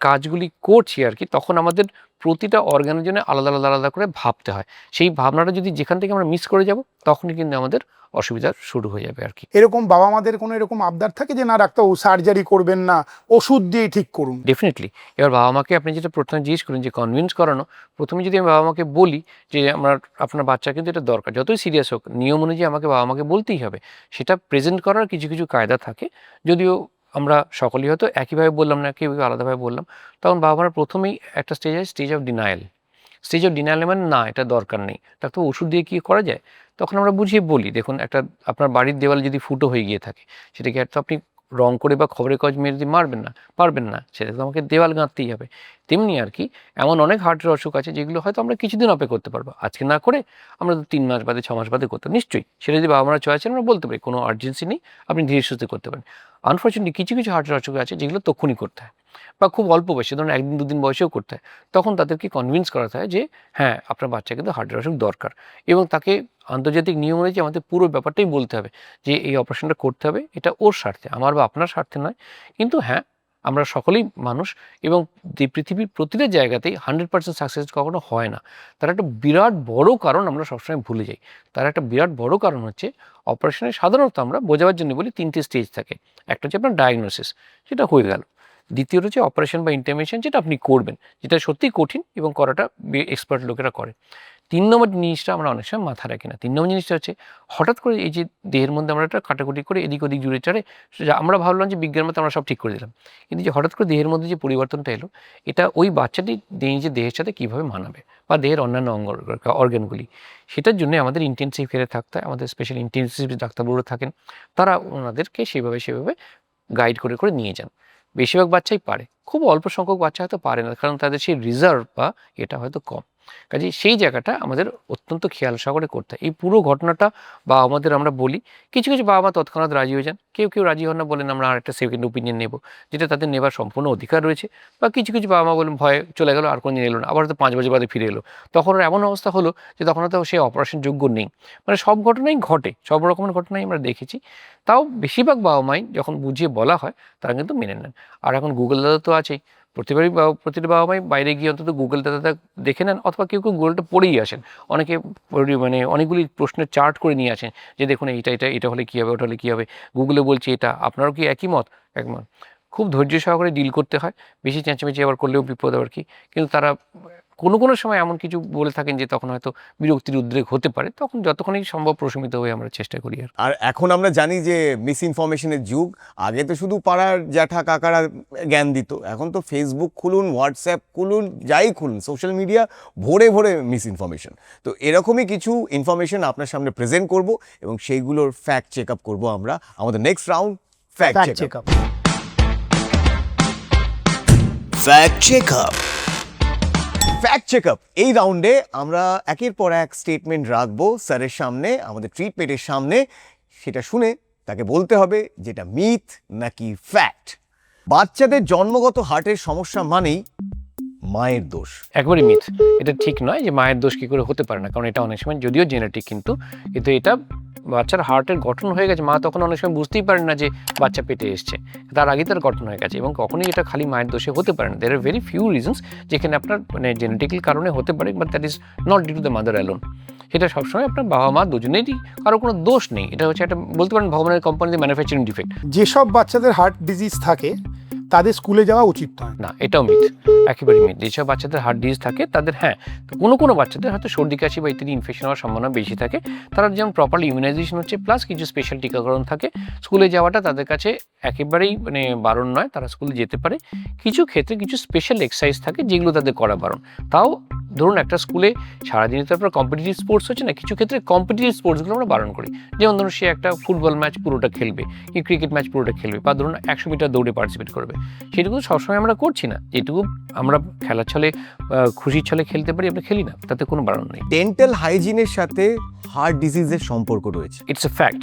কাজগুলি করছি আর কি তখন আমাদের প্রতিটা অর্গানের জন্য আলাদা আলাদা আলাদা করে ভাবতে হয়। সেই ভাবনাটা যদি যেখান থেকে আমরা মিস করে যাব তখনই কিন্তু আমাদের অসুবিধা শুরু হয়ে যাবে আর কি। এরকম বাবা মাদের কোনো এরকম আবদার থাকে যে না ডাক্তার সার্জারি করবেন না ওষুধ দিয়েই ঠিক করুন ডেফিনেটলি এবার বাবা মাকে আপনি যেটা প্রথমে জিজ্ঞেস করেন যে কনভিন্স করানো প্রথমে যদি আমি বাবা মাকে বলি যে আমার আপনার বাচ্চা কিন্তু এটা দরকার যতই সিরিয়াস হোক নিয়ম অনুযায়ী আমাকে বাবা মাকে বলতেই হবে। সেটা প্রেজেন্ট করার কিছু কিছু কায়দা থাকে। যদিও আমরা সকলেই হয়তো একইভাবে বললাম না কেউ আলাদাভাবে বললাম। তখন বাবা মার প্রথমেই একটা স্টেজ হয় stage of denial stage of denial মানে না, এটা দরকার নেই। ডাক্তার ওষুধ দিয়ে কী করা যায়? তখন আমরা বুঝিয়ে বলি, দেখুন, একটা আপনার বাড়ির দেওয়াল যদি ফুটো হয়ে গিয়ে থাকে, সেটাকে তো আপনি রং করে বা খবরের কাজ মেরে দিয়ে মারবেন না, পারবেন না, সেটা তো আমাকে দেওয়াল গাঁথতেই হবে। তেমনি আর কি, এমন অনেক হার্টের অসুখ আছে যেগুলো হয়তো আমরা কিছুদিন অপেক্ষা করতে পারব। আজকে না করে আমরা তো তিন মাস বাদে, ছ মাস বাদে করতে নিশ্চয়ই। সেটা যদি বাবা মারা চয়েছে আমরা বলতে পারি, কোনো আর্জেন্সি নেই, আপনি ধীরে সুস্থে করতে পারেন। আনফর্চুনেটলি কিছু কিছু হার্টের অসুখ আছে যেগুলো তক্ষুনি করতে হয় বা খুব অল্প বয়সে, ধরুন একদিন, দুদিন বয়সেও করতে হয়। তখন তাদেরকে কনভিন্স করাতে হয় যে হ্যাঁ আপনার বাচ্চা কিন্তু হার্টের অসুখ দরকার। এবং তাকে আন্তর্জাতিক নিয়ম অনুযায়ী আমাদের পুরো ব্যাপারটাই বলতে হবে যে, এই অপারেশনটা করতে হবে, এটা ওর স্বার্থে, আমার বা আপনার স্বার্থে নয়। কিন্তু হ্যাঁ আমরা সকলেই মানুষ এবং পৃথিবীর প্রতিটা জায়গাতেই হান্ড্রেড পার্সেন্ট সাকসেস কখনো হয় না। তার একটা বিরাট বড় কারণ আমরা সবসময় ভুলে যাই। তার একটা বিরাট বড় কারণ হচ্ছে অপারেশনে সাধারণত আমরা বোঝাবার জন্য বলি তিনটে স্টেজ থাকে। একটা হচ্ছে আপনার ডায়াগনোসিস সেটা হয়ে গেল। দ্বিতীয় হচ্ছে অপারেশন বা ইন্টারমেশন যেটা আপনি করবেন, যেটা সত্যিই কঠিন এবং করাটা এক্সপার্ট লোকেরা করে। তিন নম্বর জিনিসটা আমরা অনেক সময় মাথা রাখি না। তিন নম্বর জিনিসটা হচ্ছে, হঠাৎ করে এই যে দেহের মধ্যে আমরা একটা কাটাকুটি করে এদিক ওদিক জুড়ে সেটা আমরা ভাবলাম যে বিজ্ঞান মতো আমরা সব ঠিক করে দিলাম। কিন্তু যে হঠাৎ করে দেহের মধ্যে যে পরিবর্তনটা এলো, এটা ওই বাচ্চাটি নিজের দেহের সাথে কীভাবে মানাবে? বা দেহের অন্যান্য অঙ্গ অর্গানগুলি সেটার জন্য আমাদের ইন্টেন্সিভ কেয়ারে থাকতে হয়, আমাদের স্পেশাল ইন্টেন্সিভ ডাক্তারবাবুরা থাকেন, তারা ওনাদেরকে সেভাবে সেভাবে গাইড করে করে নিয়ে যান। বেশিরভাগ বাচ্চাই পারে, খুব অল্প সংখ্যক বাচ্চা হয়তো পারে না, কারণ তাদের সেই রিজার্ভ বা এটা হয়তো কম। কাজে সেই জায়গাটা আমাদের অত্যন্ত খেয়াল সহকারে করতে হয়। এই পুরো ঘটনাটা বা আমাদের আমরা বলি, কিছু কিছু বাবা মা তৎক্ষণাৎ রাজি হয়ে যান। কেউ কেউ রাজি হন না বলেন আমরা আরেকটা সেকেন্ড ওপিনিয়ন নেব, যেটা তাদের নেবার সম্পূর্ণ অধিকার রয়েছে। বা কিছু কিছু বাবা মা বলেন ভয়ে চলে গেলো, আর কোনোদিন এলো না। আবার হয়তো পাঁচ বছর বাদে ফিরে এলো। তখন এমন অবস্থা হলো যে তখন হয়তো সে অপারেশন যোগ্য নেই। মানে সব ঘটনাই ঘটে, সব রকমের ঘটনাই আমরা দেখেছি। তাও বেশিরভাগ বাবা মাই যখন বুঝিয়ে বলা হয়, তারা কিন্তু মেনে নেন। আর এখন গুগল দাদা তো আছেই। প্রতিবারই প্রতিটা বাবা মাই বাইরে গিয়ে অন্তত গুগল দাদা দেখে নেন অথবা কেউ কেউ গুগলটা পড়েই আসেন। অনেকে মানে অনেকগুলি প্রশ্নের চার্ট করে নিয়ে আসেন যে দেখুন এইটা এটা এটা হলে কী হবে, ওটা হলে কী হবে। গুগলে বলছে এটা, আপনারও কি একই মত? একমত খুব ধৈর্য সহকারে ডিল করতে হয়। বেশি চেঁচামেচি আবার করলেও বিপদ আবার কি? কিন্তু তারা কোনো কোনো সময় এমন কিছু বলে থাকেন যে তখন হয়তো বিরক্তির উদ্রেক হতে পারে তখন যতক্ষণই সম্ভব প্রশমিত হয়ে আমরা চেষ্টা করি আর আর এখন আমরা জানি যে মিস ইনফরমেশনের যুগ আগে তো শুধু পাড়ার জ্যাঠা কাকারা জ্ঞান দিত এখন তো ফেসবুক খুলুন হোয়াটসঅ্যাপ খুলুন যাই খুলুন সোশ্যাল মিডিয়া ভরে ভরে মিস ইনফরমেশন তো এরকমই কিছু ইনফরমেশন আপনার সামনে প্রেজেন্ট করব এবং সেইগুলোর ফ্যাক্ট চেক আপ করব আমরা। আমাদের next round fact check up fact check up fact check up এই রাউন্ডে আমরা একের পর এক স্টেটমেন্ট রাখব স্যারের সামনে, আমাদের ট্রিটমেন্টের সামনে। সেটা শুনে তাকে বলতে হবে যেটা মিথ নাকি ফ্যাক্ট বাচ্চাদের জন্মগত হার্টের সমস্যা মানেই মায়ের দোষ। একবারই মিথ এটা ঠিক নয় যে মায়ের দোষ কী করে হতে পারে না, কারণ এটা অনেক সময় যদিও জেনেটিক কিন্তু কিন্তু এটা বাচ্চার হার্টের গঠন হয়ে গেছে। মা তখন অনেক সময় বুঝতেই পারেন না যে বাচ্চা পেটে এসছে। তার আগে তার গঠন হয়ে গেছে এবং কখনোই এটা খালি মায়ের দোষে হতে পারে না। There are very few reasons যেখানে আপনার মানে জেনেটিক্যাল কারণে হতে পারে but that is not due to the mother alone সেটা সবসময় আপনার বাবা মা দুজনেরই কারও কোনো দোষ নেই। এটা হচ্ছে একটা, বলতে পারেন ভগবানের কোম্পানিতে ম্যানুফ্যাকচারিং ডিফেক্ট যেসব বাচ্চাদের হার্ট ডিজিজ থাকে তাদের স্কুলে যাওয়া উচিত নয়। না, এটাও মিথ। একেবারেই মিথ। যেসব বাচ্চাদের হার্ট ডিজিজ থাকে, তাদের হ্যাঁ কোনো কোনো বাচ্চাদের হয়তো সর্দি কাশি বা ইত্যাদি ইনফেকশন হওয়ার সম্ভাবনা বেশি থাকে। তারা যেমন প্রপারলি ইমিউনাইজেশন হচ্ছে প্লাস কিছু স্পেশাল টিকাকরণ থাকে। স্কুলে যাওয়াটা তাদের কাছে একেবারেই মানে বারণ নয়। তারা স্কুলে যেতে পারে। কিছু ক্ষেত্রে কিছু স্পেশাল এক্সারসাইজ থাকে, যেগুলো তাদের করা বারণ। তাও, ধরুন একটা স্কুলে সারাদিনে তো আপনার কম্পিটিটিভ স্পোর্টস হচ্ছে না, কিছু ক্ষেত্রে কম্পিটিটিভ স্পোর্টসগুলো আমরা বারণ করি। যেমন ধরুন সে একটা ফুটবল ম্যাচ পুরোটা খেলবে, কি ক্রিকেট ম্যাচ পুরোটা খেলবে, বা ধরুন একশো মিটার দৌড়ে পার্টিসিপেট করবে। সেটুকু তো সবসময় আমরা করছি না। যেটুকু আমরা খেলার ছলে খুশির ছলে খেলতে পারি আমরা খেলি না। তাতে কোনো বারণ নেই। ডেন্টাল হাইজিনের সাথে হার্ট ডিজিজের সম্পর্ক রয়েছে। ইটস এ ফ্যাক্ট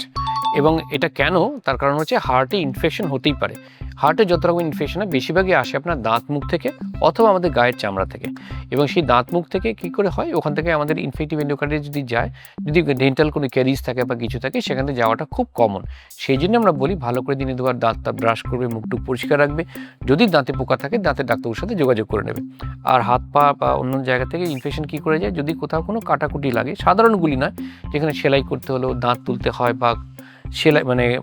এবং এটা কেন? তার কারণ হচ্ছে হার্টে ইনফেকশন হতেই পারে। হার্টে যত রকম ইনফেকশন হয়, বেশিরভাগই আসে আপনার দাঁত মুখ থেকে অথবা আমাদের গায়ের চামড়া থেকে। এবং সেই দাঁত মুখ থেকে কী করে হয়? ওখান থেকে আমাদের ইনফেক্টিভ এন্ডোকার্ডে যদি যায়, যদি ডেন্টাল কোনো ক্যারিজ থাকে বা কিছু থাকে, সেখানে যাওয়াটা খুব কমন সেই জন্য আমরা বলি, ভালো করে দিনে দুবার দাঁতটা ব্রাশ করবে, মুখটুক পরিষ্কার রাখবে। যদি দাঁতে পোকা থাকে দাঁতের ডাক্তারের সাথে যোগাযোগ করে নেবে। আর হাত পা বা অন্য জায়গা থেকে ইনফেকশন কী করে যায়? যদি কোথাও কোনো কাটাকুটি লাগে সাধারণগুলি নয়, যেখানে সেলাই করতে হলেও দাঁত তুলতে হয় বা সেলাই মানে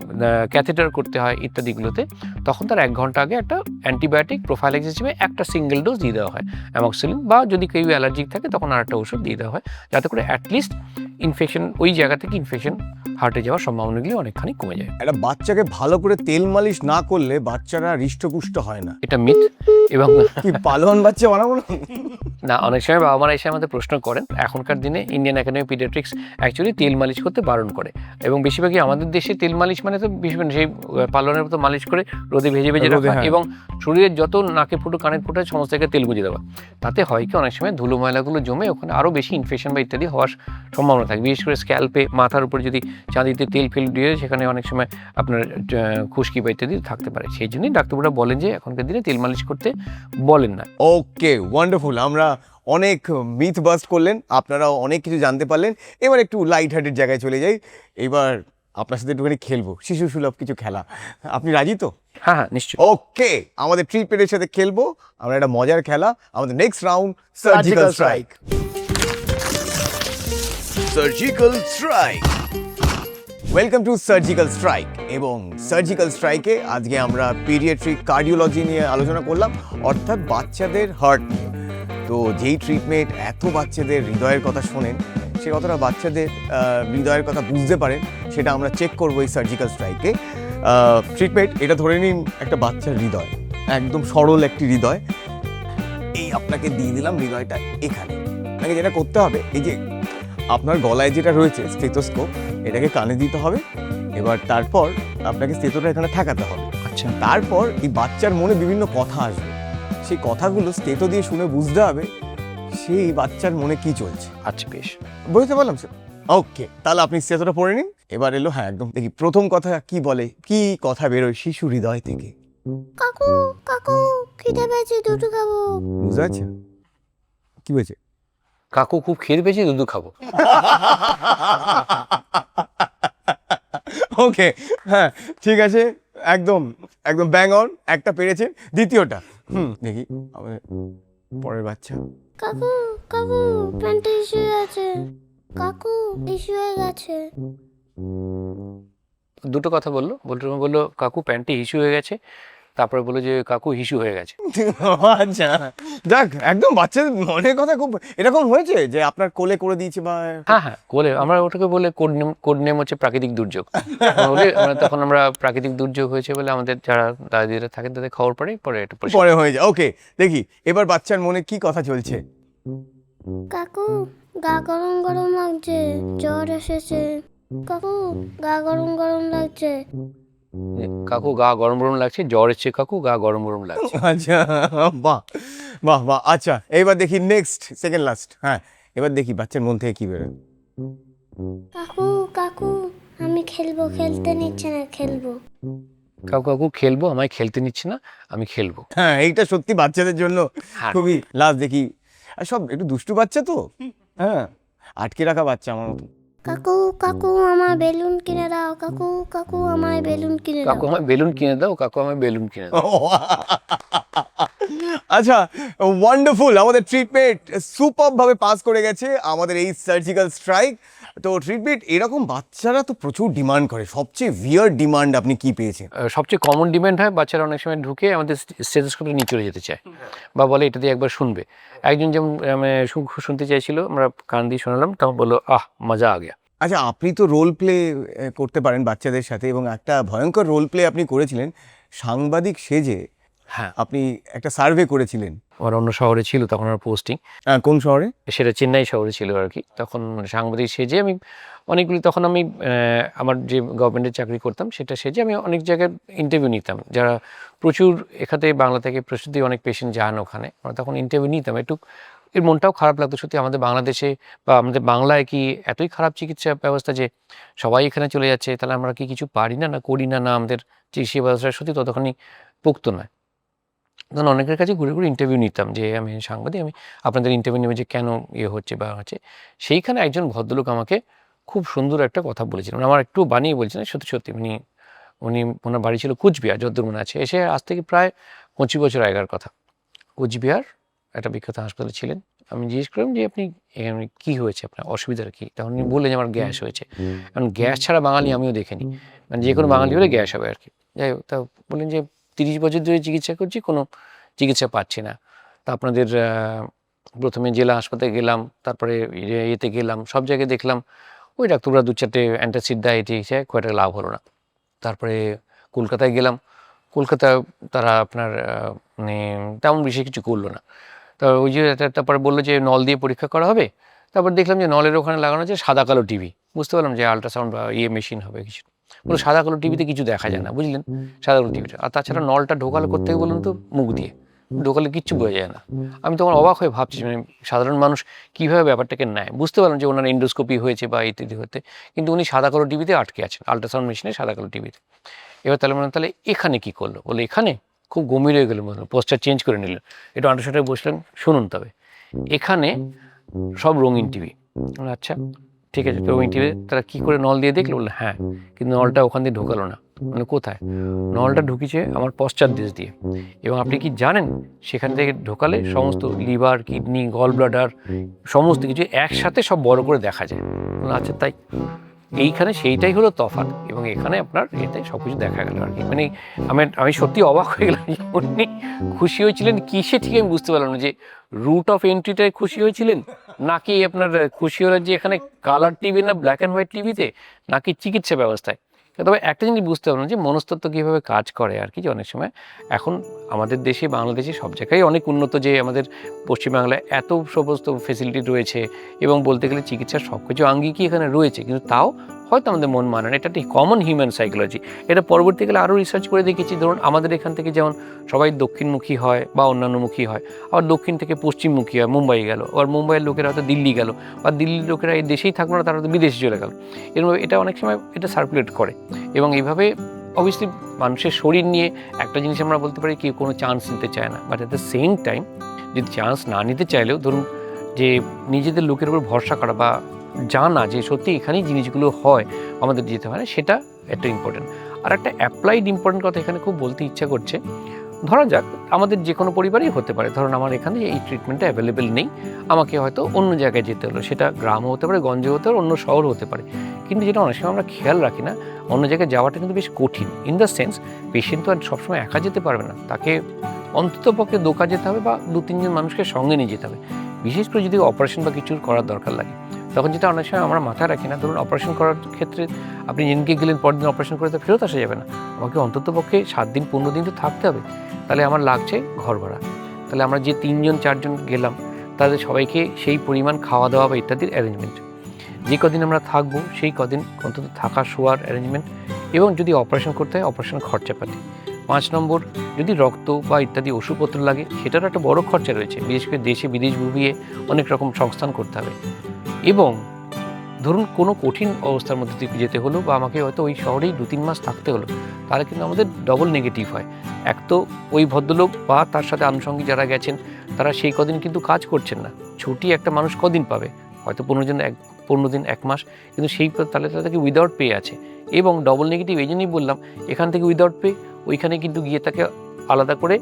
ক্যাথেটার করতে হয় ইত্যাদিগুলোতে তখন তার এক ঘণ্টা আগে একটা অ্যান্টিবায়োটিক প্রোফাইলেক্স হিসেবে একটা সিঙ্গেল ডোজ দিয়ে দেওয়া হয় অ্যামক্সিলিন বা যদি কেউ অ্যালার্জিক থাকে তখন আর একটা ওষুধ দিয়ে দেওয়া হয় যাতে করে অ্যাটলিস্ট ইনফেকশন ওই জায়গা থেকে ইনফেকশন হার্টে যাওয়ার সম্ভাবনাগুলি অনেকখানি কমে যায়। একটা বাচ্চাকে ভালো করে তেল মালিশ না করলে বাচ্চারা হৃষ্টপুষ্ট হয় না। এটা মিথ এবং কি পালোয়ান বাচ্চা বানাবো না? না অনেক সময় বাবা মারা এসে আমাদের প্রশ্ন করেন এখনকার দিনে ইন্ডিয়ান একাডেমি পিডিয়াট্রিক্স অ্যাকচুয়ালি তেল মালিশ করতে বারণ করে। এবং বেশিরভাগই আমাদের দেশে তেল মালিশ মানে তো বেশি সেই আহ, পালনের মতো মালিশ করে রোদে ভেজে ভেজে রাখা হ্যাঁ। এবং শরীরের যত নাকে ফুটো কানের ফুটো সমস্ত জায়গায় তেল বুঝে দেওয়া। তাতে হয় কি অনেক সময় ধুলো ময়লাগুলো জমে ওখানে আরও বেশি ইনফেকশন বা ইত্যাদি হওয়ার সম্ভাবনা থাকে। বিশেষ করে স্ক্যাল্পে মাথার উপর যদি চাঁদিতে তেল ফেল দিয়ে সেখানে অনেক সময় আপনার খুশকি বা ইত্যাদি থাকতে পারে। সেই জন্যই ডাক্তারবাবুরা বলেন যে এখনকার দিনে তেল মালিশ করতে বলেন না। ওকে ওয়ান্ডারফুল আমরা অনেক মিথ বাস্ট করলেন আপনারাও অনেক কিছু জানতে পারলেন। এবার একটু লাইট হার্টেড জায়গায় চলে যাই। এবার আপনার সাথে একটুখানি খেলব শিশু সুলভ কিছু খেলা। আপনি রাজি তো? হ্যাঁ হ্যাঁ নিশ্চয়ই। ওকে আমাদের ট্রিটমেন্টের সাথে খেলব। আমরা একটা মজার খেলা আমাদের next round surgical strike surgical strike welcome to surgical strike এবং সার্জিক্যাল স্ট্রাইকে আজকে আমরা পিডিয়াট্রিক কার্ডিওলজি নিয়ে আলোচনা করলাম, অর্থাৎ বাচ্চাদের হার্ট নিয়ে। তো যেই ট্রিটমেন্ট এত বাচ্চাদের হৃদয়ের কথা শোনেন, সে কতটা বাচ্চাদের হৃদয়ের কথা বুঝতে পারেন, সেটা আমরা চেক করব এই সার্জিক্যাল স্ট্রাইকে ট্রিটমেন্ট এটা ধরে নিন একটা বাচ্চার হৃদয়, একদম সরল একটি হৃদয়। এই আপনাকে দিয়ে দিলাম হৃদয়টা এখানে। আপনাকে যেটা করতে হবে, এই যে আপনার গলায় যেটা রয়েছে স্টেথোস্কোপ এটাকে কানে দিতে হবে। এবার তারপর আপনাকে স্টেথোটা এখানে ঠেকাতে হবে। আচ্ছা। তারপর এই বাচ্চার মনে বিভিন্ন কথা আসবে। সেই কথাগুলো স্টেতো দিয়ে শুনে বুঝতে হবে সেই বাচ্চার মনে কি চলছে। আচ্ছা বেশ। বুঝতে পারলাম স্যার? ওকে তাহলে আপনি স্টেতোটা পড়ে নিন। এবার এলো হ্যাঁ একদম দেখি প্রথম কথা কি বলে কি কথা বেরোয় শিশু হৃদয় থেকে? কাকু কাকু খিদে পেয়েছে দুটো খাব। বুঝতে পারছেন? কি হয়েছে? কাকু খুব খিদে পেয়েছে দুধ খাব। ওকে হ্যাঁ ঠিক আছে একদম একদম ব্যাং অন একটা পেরেছে দ্বিতীয়টা হুম দেখি আমাদের পরের বাচ্চা। কাকু কাকু প্যান্টে ইস্যু গেছে। কাকু ইস্যু হয়ে গেছে। দুটো কথা বলল বলতে বলল কাকু প্যান্টে ইস্যু হয়ে গেছে। তারপরে বলল যে কাকু হিসু হয়ে গেছে। আচ্ছা। যাক একদম বাচ্চাদের মনের কথা খুব এরকম হয়েছে যে আপনার কোলে করে দিয়েছে বা হ্যাঁ হ্যাঁ কোলে। আমরা ওটাকে বলে কোড নেম কোড নেম হচ্ছে প্রাকৃতিক দুর্যোগ। বলে আমরা তখন আমরা প্রাকৃতিক দুর্যোগ হয়েছে বলে আমাদের যারা দাদিরা থাকেন তাদের খবর পড়ে পরে এটা পরে হয়ে যায়। ওকে দেখি এবার বাচ্চার মনে কি কথা চলছে? কাকু গা গরম গরম লাগছে জ্বর এসেছে। কাকু গা গরম গরম লাগছে। কাকু গা গরম গরম লাগছে জ্বর এসছে কাকু গা গরম গরম লাগছে। আচ্ছা বাহ বাহ বাহ আচ্ছা এইবার দেখি নেক্সট সেকেন্ড লাস্ট হ্যাঁ এবার দেখি বাচ্চার মন থেকে কি বেরোয়। কাকু কাকু আমি খেলব খেলতে নিচ্ছে না খেলব। কাকু কাকু খেলব? আমায় খেলতে নিচ্ছে না আমি খেলব। হ্যাঁ এইটা সত্যি বাচ্চাদের জন্য হ্যাঁ। খুবই লাস্ট দেখি। আর সব একটু দুষ্টু বাচ্চা তো? হ্যাঁ আটকে রাখা বাচ্চা আমার মতো। কাকু কাকু আমার বেলুন কিনে দাও কাকু কাকু আমায় বেলুন কিনে দাও কাকু আমায় বেলুন কিনে দাও কাকু আমায় বেলুন কিনে দাও আচ্ছা ওয়ান্ডারফুল আমাদের ট্রিটমেন্ট সুপার ভাবে পাস করে গেছে। আমাদের এই সার্জিক্যাল স্ট্রাইক তো ট্রিটমেন্ট এরকম বাচ্চারা তো প্রচুর ডিমান্ড করে। সবচেয়ে ভিয়ার ডিমান্ড আপনি কি পেয়েছেন? সবচেয়ে কমন ডিমান্ড হয় বাচ্চারা অনেক সময় ঢুকে আমাদের স্টেথোস্কোপে নিয়ে চলে যেতে চায় বা বলে এটা দিয়ে একবার শুনবে। একজন যেমন মানে শুনতে চাইছিল আমরা কান দিয়ে শোনালাম তখন বলল আহ মজা আ গেয়া। আচ্ছা আপনি তো রোল প্লে করতে পারেন বাচ্চাদের সাথে এবং একটা ভয়ঙ্কর রোল প্লে আপনি করেছিলেন। সাংবাদিক সেজে হ্যাঁ। আপনি একটা সার্ভে করেছিলেন। আমার অন্য শহরে ছিল তখন আমার পোস্টিং আহ, কোন শহরে? সেটা চেন্নাই শহরে ছিল আর কি। তখন সাংবাদিক সেজে আমি অনেকগুলি তখন আমি আমার যে গভর্নমেন্টের চাকরি করতাম সেটা সেজে আমি অনেক জায়গায় ইন্টারভিউ নিতাম। যারা প্রচুর এখানে বাংলা থেকে প্রস্তুতি অনেক পেশেন্ট যান ওখানে আমরা তখন ইন্টারভিউ নিতাম। একটু এর মনটাও খারাপ লাগতো সত্যি আমাদের বাংলাদেশে বা আমাদের বাংলায় কি এতই খারাপ চিকিৎসা ব্যবস্থা যে সবাই এখানে চলে যাচ্ছে তাহলে আমরা কি কিছু পারি না না করি না না আমাদের চিকিৎসা ব্যবস্থা সত্যি ততখানি পোক্ত নয়। তখন অনেকের কাছে ঘুরে ঘুরে ইন্টারভিউ নিতাম যে আমি সাংবাদিক আমি আপনাদের ইন্টারভিউ নেবে যে কেন ইয়ে হচ্ছে বা হচ্ছে। সেইখানে একজন ভদ্রলোক আমাকে খুব সুন্দর একটা কথা বলেছিলেন। মানে আমার একটু বানিয়ে বলছিলেন সত্যি সত্যি উনি উনি ওনার বাড়ি ছিল কুচবিহার যদ্দূর মনে আছে। এসে আজ থেকে প্রায় পঁচিশ বছর আগের কথা। কুচবিহার একটা বিখ্যাত হাসপাতালে ছিলেন। আমি জিজ্ঞেস করলাম যে আপনি কি হয়েছে? আপনার অসুবিধার কি? তখন উনি বললেন যে আমার গ্যাস হয়েছে। কারণ গ্যাস ছাড়া বাঙালি আমিও দেখিনি। মানে যে কোনো বাঙালি হলে গ্যাস হবে আর কি। যাই হোক তা বললেন যে তিরিশ বছর ধরে চিকিৎসা করছি, কোনো চিকিৎসা পাচ্ছি না। তা আপনাদের প্রথমে জেলা হাসপাতালে গেলাম, তারপরে ইয়েতে গেলাম, সব জায়গায় দেখলাম, ওই ডাক্তাররা দু চারটে অ্যান্টাসিড দেয়, এটি খুব একটা লাভ হলো না। তারপরে কলকাতায় গেলাম, কলকাতা তারা আপনার মানে তেমন বিশেষ কিছু করল না। তো ওই যে তারপরে বলল যে নল দিয়ে পরীক্ষা করা হবে, তারপর দেখলাম যে নলের ওখানে লাগানো আছে সাদা কালো টিভি, বুঝতে পারলাম যে আল্ট্রাসাউন্ড বা ইয়ে মেশিন হবে কিছু। বলে সাদা কালো টিভিতে কিছু দেখা যায় না বুঝলেন? সাদা কালো টিভিটা আর তাছাড়া নলটা ঢোকালে করতে বলুন তো মুখ দিয়ে ঢোকালে কিচ্ছু বোঝা যায় না। আমি তখন অবাক হয়ে ভাবছি মানে সাধারণ মানুষ কীভাবে ব্যাপারটাকে নেয়? বুঝতে পারলাম যে ওনার এন্ডোস্কোপি হয়েছে বা ইত্যাদি হতে কিন্তু উনি সাদা কালো টিভিতে আটকে আছেন আল্ট্রাসাউন্ড মেশিনে সাদা কালো টিভিতে। এবার তাহলে মানে তাহলে এখানে কি করল? বলে এখানে? খুব গম্ভীর হয়ে গেল মনে পোস্টার চেঞ্জ করে নিলেন। একটু আন্ডারস্ট্যান্ডে বসলেন শুনুন তবে। এখানে সব রঙিন টিভি। আচ্ছা ঠিক আছে তো টিভি তারা কি করে নল দিয়ে দেখল? বলল হ্যাঁ কিন্তু নলটা ওখান দিয়ে ঢোকালো না। মানে কোথায়? নলটা ঢুকিয়েছে আমার পশ্চাৎ দেশ দিয়ে। এবং আপনি কি জানেন, সেখান থেকে ঢোকালে সমস্ত লিভার, কিডনি গল ব্লাডার সমস্ত কিছু একসাথে সব বড় করে দেখা যায়? আচ্ছা তাই। এইখানে সেইটাই হলো তফাত এবং এখানে আপনার এতে সব কিছু দেখা গেল আর কি। মানে আমি আমি সত্যি অবাক হয়ে গেলাম উনি খুশি হয়েছিলেন। কিসে ঠিক আমি বুঝতে পারলাম না যে রুট অফ এন্ট্রিটায় খুশি হয়েছিলেন? নাকি আপনার খুশি হলেন যে এখানে কালার টিভি না ব্ল্যাক অ্যান্ড হোয়াইট টিভিতে নাকি চিকিৎসা ব্যবস্থায়? তবে একটা জিনিস বুঝতে পারলাম যে মনস্তত্ব কীভাবে কাজ করে আর কি যে অনেক সময় এখন আমাদের দেশে, বাংলাদেশে সব জায়গায় অনেক উন্নত যে আমাদের পশ্চিমবাংলায় এত সমস্ত ফেসিলিটি রয়েছে এবং বলতে গেলে চিকিৎসার সব কিছু আঙ্গিকই এখানে রয়েছে। কিন্তু তাও হয়তো আমাদের মন মানে না, এটা একটি কমন হিউম্যান সাইকোলজি এটা পরবর্তীকালে আরও রিসার্চ করে দেখেছি, ধরুন আমাদের এখান থেকে যেমন সবাই দক্ষিণমুখী হয় বা অন্যান্যমুখী হয়, আবার দক্ষিণ থেকে পশ্চিমমুখী হয়, মুম্বাই গেল, আবার মুম্বাইয়ের লোকেরা হয়তো দিল্লি গেল, বা দিল্লির লোকেরা এই দেশেই থাকল না, তারা হয়তো বিদেশে চলে গেল। এরকম এটা অনেক সময় এটা সার্কুলেট করে। এবং এইভাবে অবভিয়াসলি মানুষের শরীর নিয়ে একটা জিনিস আমরা বলতে পারি, কেউ কোনো চান্স নিতে চায় না। But at the same time যদি চান্স না নিতে চাইলেও ধরুন যে নিজেদের লোকের উপর ভরসা করা বা জানা যে সত্যি এখানেই জিনিসগুলো হয়, আমাদের যেতে হয় না সেটা একটা ইম্পর্টেন্ট আর একটা অ্যাপ্লাইড ইম্পর্টেন্ট কথা এখানে খুব বলতে ইচ্ছা করছে। ধরা যাক, আমাদের যে কোনো পরিবারেই হতে পারে। ধরুন আমার এখানে এই ট্রিটমেন্টটা অ্যাভেলেবেল নেই। আমাকে হয়তো অন্য জায়গায় যেতে হলো। সেটা গ্রামও হতে পারে গঞ্জে হতে পারে, অন্য শহর হতে পারে। কিন্তু যেটা অনেক সময় আমরা খেয়াল রাখি না, অন্য জায়গায় যাওয়াটা কিন্তু বেশ কঠিন। ইন দ্য সেন্স পেশেন্ট তো আর সবসময় একা যেতে পারবে না। তাকে অন্তত পক্ষে দোকা যেতে হবে বা দু তিনজন মানুষকে সঙ্গে নিয়ে যেতে হবে। বিশেষ করে যদি অপারেশন বা কিছুর করার দরকার লাগে। তখন যেটা অনেক সময় আমরা মাথায় রাখি না, ধরুন অপারেশন করার ক্ষেত্রে আপনি যেদিনকে গেলেন পরের দিন অপারেশন করে তো ফেরত আসা যাবে না। আমাকে অন্তত পক্ষে সাত দিন, পনেরো দিন তো থাকতে হবে। তাহলে আমার লাগছে ঘর ভাড়া। তাহলে আমরা যে তিনজন, চারজন গেলাম তাদের সবাইকে সেই পরিমাণ খাওয়া দাওয়া বা ইত্যাদির অ্যারেঞ্জমেন্ট যে কদিন আমরা থাকব, সেই কদিন অন্তত থাকা, শোয়ার অ্যারেঞ্জমেন্ট এবং যদি অপারেশন করতে হয় অপারেশন খরচাপাতি। নম্বর, যদি রক্ত বা ইত্যাদি ওষুধপত্র লাগে, সেটারও একটা বড় খরচা রয়েছে। বিশেষ করে দেশে বিদেশ ঘুরিয়ে অনেক রকম সংস্থান করতে হবে। এবং ধরুন কোনো কঠিন অবস্থার মধ্যে দিয়ে যেতে হলো বা আমাকে হয়তো ওই শহরেই দু তিন মাস থাকতে হলো, তাহলে কিন্তু আমাদের ডবল নেগেটিভ হয়। এক তো ওই ভদ্রলোক বা তার সাথে আনুষঙ্গিক যারা গেছেন, তারা সেই কদিন কিন্তু কাজ করছেন না। ছুটি একটা মানুষ কদিন পাবে? হয়তো পনেরো দিন এক, পনেরো দিন এক মাস, কিন্তু সেই তাহলে তাদেরকে উইদাউট পে আছে। এবং ডবল নেগেটিভ এই জন্যই বললাম, এখান থেকে উইদাউট পে ওইখানে কিন্তু গিয়ে তাকে আলাদা করে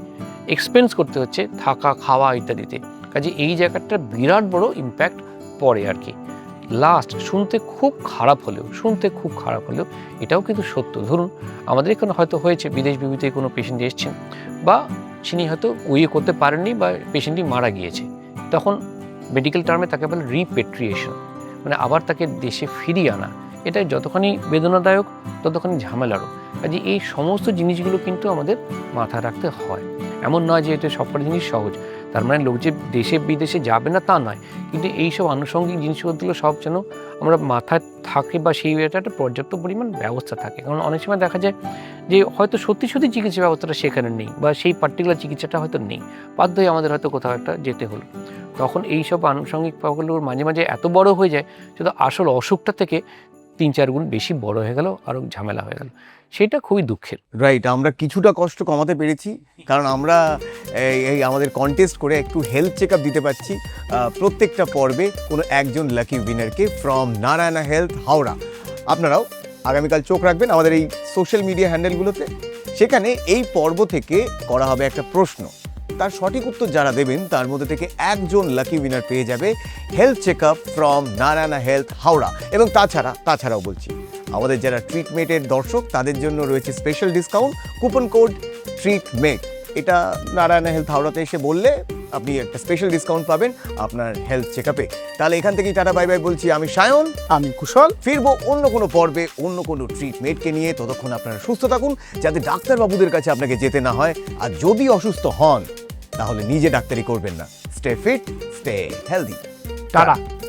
এক্সপেন্স করতে হচ্ছে থাকা, খাওয়া ইত্যাদিতে। কাজে এই জায়গাটা বিরাট বড় ইম্প্যাক্ট পড়ে আর কি। লাস্ট শুনতে খুব খারাপ হলেও, শুনতে খুব খারাপ হলেও এটাও কিন্তু সত্য। ধরুন, আমাদের এখানে হয়তো হয়েছে বিদেশ বিভূতিতে কোনো পেশেন্ট এসছেন বা তিনি হয়তো উইয়ে করতে পারেননি বা পেশেন্টটি মারা গিয়েছে। তখন মেডিকেল টার্মে তাকে বলে রিপেট্রিয়েশন মানে আবার তাকে দেশে ফিরিয়ে আনা। এটা যতখানি বেদনাদায়ক, ততখানি ঝামেলারও। কাজে এই সমস্ত জিনিসগুলো কিন্তু আমাদের মাথায় রাখতে হয়। এমন নয় যে এটা সবকটা জিনিস সহজ। তার মানে লোক যে দেশে বিদেশে যাবে না তা নয়। কিন্তু এইসব আনুষঙ্গিক জিনিসপত্রগুলো সব যেন আমরা মাথায় থাকে বা সেই একটা পর্যাপ্ত পরিমাণ ব্যবস্থা থাকে। কারণ অনেক সময় দেখা যায় যে হয়তো সত্যি সত্যি চিকিৎসা ব্যবস্থাটা সেখানে নেই বা সেই পার্টিকুলার চিকিৎসাটা হয়তো নেই। বাধ্য হয়ে আমাদের হয়তো কোথাও একটা যেতে হলো। তখন এই সব আনুষঙ্গিক ব্যাপারগুলো মাঝে মাঝে এত বড় হয়ে যায় শুধু আসল অসুখটা থেকে তিন চার গুণ বেশি বড় হয়ে গেল আরও ঝামেলা হয়ে গেল। সেটা খুবই দুঃখের। রাইট আমরা কিছুটা কষ্ট কমাতে পেরেছি, কারণ আমরা এই আমাদের কন্টেস্ট করে একটু হেলথ চেক দিতে পারছি প্রত্যেকটা পর্বে কোনো একজন লাকি উইনারকে ফ্রম নারায়ণা হেলথ হাওড়া। আপনারাও আগামীকাল চোখ রাখবেন আমাদের এই সোশ্যাল মিডিয়া হ্যান্ডেলগুলোতে সেখানে এই পর্ব থেকে করা হবে একটা প্রশ্ন। তার সঠিক উত্তর যারা দেবেন তার মধ্যে থেকে একজন লাকি উইনার পেয়ে যাবে health check up from Narayana health Howrah. এবং তাছাড়া তাছাড়াও বলছি আমাদের যারা ট্রিটমেন্টের দর্শক তাদের জন্য রয়েছে special discount coupon code treatment এটা নারায়ণা হেলথ হাওড়াতে এসে বললে আপনি একটা স্পেশাল ডিসকাউন্ট পাবেন আপনার হেলথ চেক আপে তাহলে এখান থেকেই টাটা বাই বাই বলছি আমি সায়ন। আমি কুশল। ফিরবো অন্য কোনো পর্বে অন্য কোনো ট্রিটমেন্টকে নিয়ে। ততক্ষণ আপনারা সুস্থ থাকুন যাতে ডাক্তারবাবুদের কাছে আপনাকে যেতে না হয়। আর যদি অসুস্থ হন তাহলে নিজে ডাক্তারি করবেন না। Stay fit stay healthy tata.